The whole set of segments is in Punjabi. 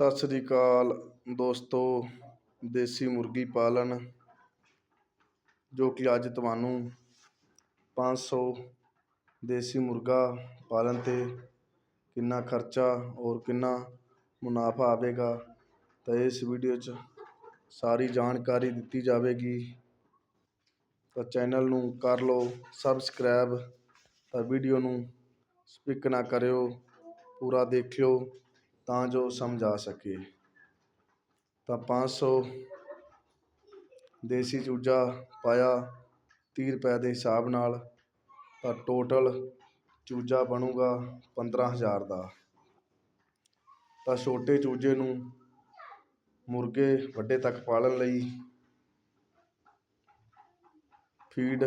ਸਤਿ ਸ੍ਰੀ ਅਕਾਲ ਦੋਸਤੋ, ਦੇਸੀ ਮੁਰਗੀ ਪਾਲਣ, ਜੋ ਕਿ ਅੱਜ ਤੁਹਾਨੂੰ 500 ਦੇਸੀ ਮੁਰਗਾ ਪਾਲਣ 'ਤੇ ਕਿੰਨਾ ਖਰਚਾ ਔਰ ਕਿੰਨਾ ਮੁਨਾਫਾ ਆਵੇਗਾ, ਤਾਂ ਇਸ ਵੀਡੀਓ 'ਚ ਸਾਰੀ ਜਾਣਕਾਰੀ ਦਿੱਤੀ ਜਾਵੇਗੀ। ਤਾਂ ਚੈਨਲ ਨੂੰ ਕਰ ਲਓ ਸਬਸਕ੍ਰਾਈਬ, ਤਾਂ ਵੀਡੀਓ ਨੂੰ ਸਪਿਕ ਨਾ ਕਰਿਓ, ਪੂਰਾ ਦੇਖਿਓ। ਤਾਂ ਜੋ ਸਮਝ ਆ ਸਕੇ। ਤਾਂ 500 ਦੇਸੀ ਚੂਜਾ ਪਾਇਆ 30 ਰੁਪਏ ਦੇ ਹਿਸਾਬ ਨਾਲ, ਤਾਂ ਟੋਟਲ ਚੂਜਾ ਬਣੂਗਾ 15000 ਦਾ। ਤਾਂ ਛੋਟੇ ਚੂਜੇ ਨੂੰ ਮੁਰਗੇ ਵੱਡੇ ਤੱਕ ਪਾਲਣ ਲਈ ਫੀਡ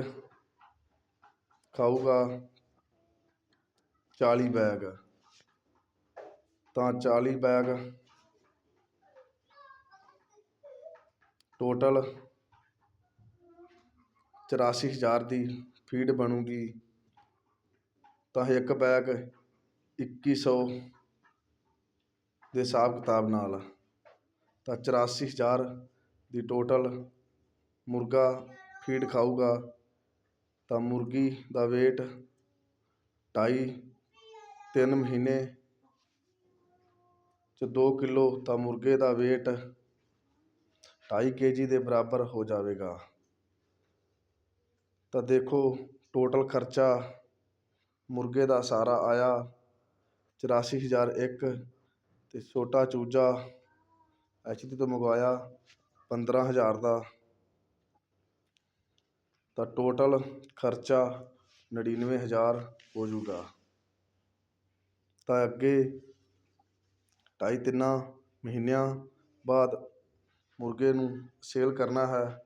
ਖਾਊਗਾ 40 ਬੈਗ। ਤਾਂ 40 ਬੈਗ। ਟੋਟਲ 84000 ਦੀ ਫੀਡ ਬਣੂਗੀ। ਤਾਂ ਇੱਕ ਬੈਗ 2100 ਦੇ ਹਿਸਾਬ ਕਿਤਾਬ ਨਾਲ। ਤਾਂ 84000 ਦੀ ਟੋਟਲ ਮੁਰਗਾ ਫੀਡ ਖਾਊਗਾ। ਤਾਂ ਮੁਰਗੀ ਦਾ weight ਢਾਈ, ਤਿੰਨ ਮਹੀਨੇ ਚ ਦੋ ਕਿਲੋ ਤਾਂ ਮੁਰਗੇ ਦਾ ਵੇਟ ਢਾਈ ਕੇ ਜੀ ਦੇ ਬਰਾਬਰ ਹੋ ਜਾਵੇਗਾ। ਤਾਂ ਦੇਖੋ ਟੋਟਲ ਖਰਚਾ ਮੁਰਗੇ ਦਾ ਸਾਰਾ ਆਇਆ 84001 ਤੇ ਛੋਟਾ ਚੂਜਾ ਐਚਡੀ ਤੋਂ ਮੰਗਵਾਇਆ 15000 ਦਾ। ਤਾਂ ਟੋਟਲ ਖਰਚਾ 99000 ਹੋ ਜਾਊਗਾ। ਤਾਂ ਅੱਗੇ ਢਾਈ ਤਿੰਨਾਂ ਮਹੀਨਿਆਂ ਬਾਅਦ ਮੁਰਗੇ ਨੂੰ ਸੇਲ ਕਰਨਾ ਹੈ,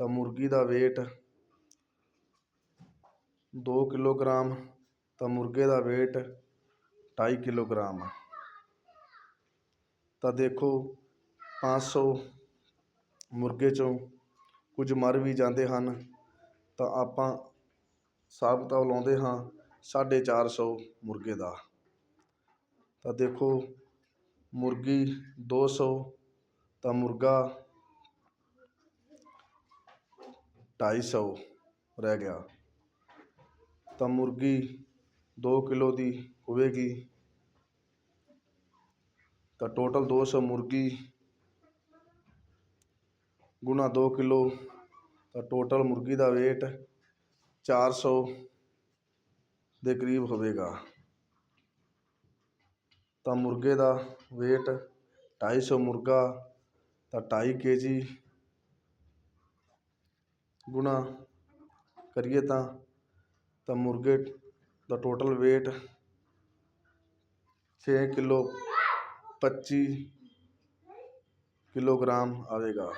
ਤਾਂ ਮੁਰਗੀ ਦਾ ਵੇਟ ਦੋ ਕਿਲੋਗ੍ਰਾਮ, ਤਾਂ ਮੁਰਗੇ ਦਾ ਵੇਟ ਢਾਈ ਕਿਲੋਗ੍ਰਾਮ ਤਾਂ ਦੇਖੋ 500 ਮੁਰਗੇ ਚੋਂ ਕੁਝ ਮਰ ਵੀ ਜਾਂਦੇ ਹਨ, ਤਾਂ ਆਪਾਂ ਹਿਸਾਬ ਕਿਤਾਬ ਲਾਉਂਦੇ ਹਾਂ 450 ਮੁਰਗੇ ਦਾ। ਤਾਂ ਦੇਖੋ ਮੁਰਗੀ ਦੋ ਸੌ, ਤਾਂ ਮੁਰਗਾ ਢਾਈ ਸੌ ਰਹਿ ਗਿਆ। ਤਾਂ ਮੁਰਗੀ ਦੋ ਕਿਲੋ ਦੀ ਹੋਵੇਗੀ। ਤਾਂ ਟੋਟਲ ਦੋ ਸੌ ਮੁਰਗੀ ਗੁਣਾ 2 ਕਿਲੋ, ਤਾਂ ਟੋਟਲ ਮੁਰਗੀ ਦਾ weight 400 ਦੇ ਕਰੀਬ ਹੋਵੇਗਾ। ਤਾਂ ਮੁਰਗੇ ਦਾ ਵੇਟ ਢਾਈ ਸੌ ਮੁਰਗਾ ਤਾਂ ਢਾਈ ਕੇ ਜੀ ਗੁਣਾ ਕਰੀਏ ਤਾਂ ਤਾਂ ਮੁਰਗੇ ਦਾ ਟੋਟਲ ਵੇਟ 6 ਕਿਲੋ 25 ਕਿਲੋਗ੍ਰਾਮ ਆਵੇਗਾ।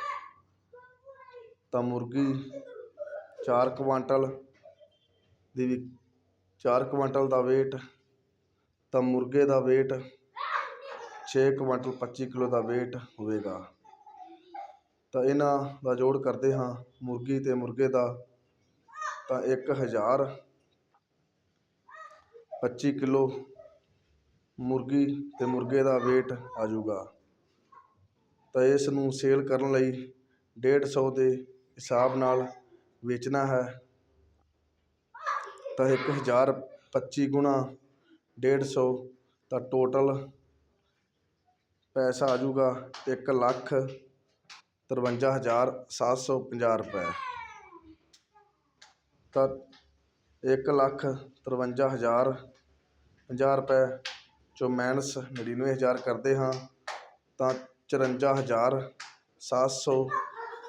ਤਾਂ ਮੁਰਗੀ 4 ਕੁਆਂਟਲ ਦੀ ਵੀ 4 ਕੁਆਂਟਲ ਦਾ weight, ਤਾਂ ਮੁਰਗੇ ਦਾ weight ਛੇ ਕੁਆਂਟਲ 25 ਕਿਲੋ ਦਾ ਵੇਟ ਹੋਵੇਗਾ। ਤਾਂ ਇਹਨਾਂ ਦਾ ਜੋੜ ਕਰਦੇ ਹਾਂ, ਮੁਰਗੀ ਅਤੇ ਮੁਰਗੇ ਦਾ ਤਾਂ ਇੱਕ ਹਜ਼ਾਰ ਪੱਚੀ ਕਿਲੋ ਮੁਰਗੀ ਅਤੇ ਮੁਰਗੇ ਦਾ ਵੇਟ ਆ ਜਾਊਗਾ। ਤਾਂ ਇਸ ਨੂੰ ਸੇਲ ਕਰਨ ਲਈ 150 ਦੇ ਹਿਸਾਬ ਨਾਲ ਵੇਚਣਾ ਹੈ। ਤਾਂ 1025 ਗੁਣਾ 150 ਤਾਂ ਟੋਟਲ ਪੈਸਾ ਆ ਜਾਊਗਾ ਇੱਕ ਲੱਖ ਤਰਵੰਜਾ ਹਜ਼ਾਰ ਸੱਤ ਸੌ ਪੰਜਾਹ ਰੁਪਏ। ਤਾਂ ਇੱਕ ਲੱਖ ਤਰਵੰਜਾ ਹਜ਼ਾਰ ਪੰਜਾਹ ਰੁਪਏ ਚੋਂ ਮਾਈਨਸ ਨੜਿਨਵੇਂ ਹਜ਼ਾਰ ਕਰਦੇ ਹਾਂ, ਤਾਂ ਚੁਰੰਜਾ ਹਜ਼ਾਰ ਸੱਤ ਸੌ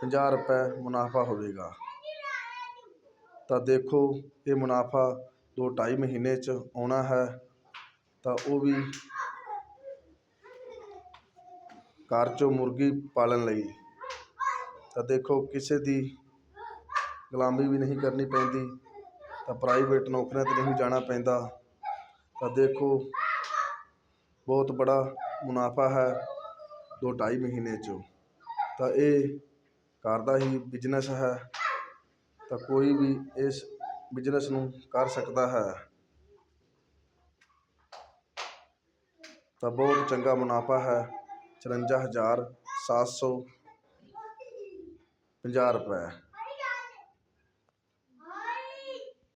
ਪੰਜਾਹ ਰੁਪਏ ਮੁਨਾਫਾ ਹੋਵੇਗਾ। ਤਾਂ ਦੇਖੋ, ਇਹ ਮੁਨਾਫਾ ਦੋ ਢਾਈ ਮਹੀਨੇ 'ਚ ਆਉਣਾ ਹੈ, ਤਾਂ ਉਹ ਵੀ ਘਰ 'ਚੋਂ ਮੁਰਗੀ ਪਾਲਣ ਲਈ। ਤਾਂ ਦੇਖੋ, ਕਿਸੇ ਦੀ ਗੁਲਾਮੀ ਵੀ ਨਹੀਂ ਕਰਨੀ ਪੈਂਦੀ, ਤਾਂ ਪ੍ਰਾਈਵੇਟ ਨੌਕਰੀਆਂ 'ਤੇ ਨਹੀਂ ਜਾਣਾ ਪੈਂਦਾ। ਤਾਂ ਦੇਖੋ, ਬਹੁਤ ਬੜਾ ਮੁਨਾਫਾ ਹੈ ਦੋ ਢਾਈ ਮਹੀਨੇ 'ਚੋਂ। ਤਾਂ ਇਹ ਘਰ ਦਾ ਹੀ ਬਿਜਨਸ ਹੈ, ਤਾਂ ਕੋਈ ਵੀ ਇਸ ਬਿਜਨਸ ਨੂੰ ਕਰ ਸਕਦਾ ਹੈ। ਤਾਂ ਬਹੁਤ ਚੰਗਾ ਮੁਨਾਫਾ ਹੈ। ਚੁਰੰਜਾ ਹਜ਼ਾਰ ਸੱਤ ਸੌ ਪੰਜਾਹ ਰੁਪਏ।